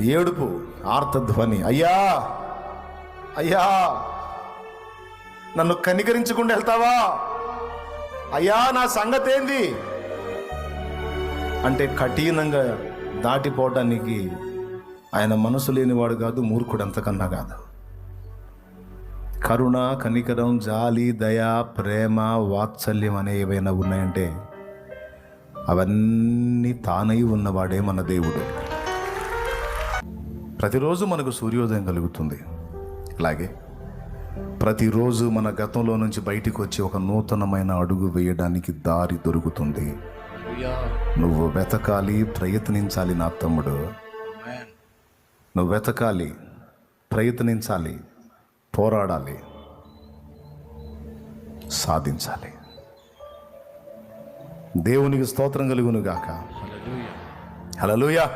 ఏడుపు ఆర్తధ్వని. అయ్యా! అయ్యా! నన్ను కనికరించకుండా వెళ్తావా? అయ్యా నా సంగతి ఏంది అంటే కఠినంగా దాటిపోవటానికి ఆయన మనసు లేనివాడు కాదు మూర్ఖుడు అంతకన్నా కాదు. కరుణ కనికరం జాలి దయ ప్రేమ వాత్సల్యం అనే ఏవైనా ఉన్నాయంటే అవన్నీ తానై ఉన్నవాడే మన దేవుడు. ప్రతిరోజు మనకు సూర్యోదయం కలుగుతుంది. అలాగే ప్రతిరోజు మన గతంలో నుంచి బయటికి వచ్చి ఒక నూతనమైన అడుగు వేయడానికి దారి దొరుకుతుంది. నువ్వు వెతకాలి ప్రయత్నించాలి నా తమ్ముడు. నువ్వు వెతకాలి ప్రయత్నించాలి పోరాడాలి సాధించాలి. దేవునికి స్తోత్రం కలుగును గాక. హలలుయా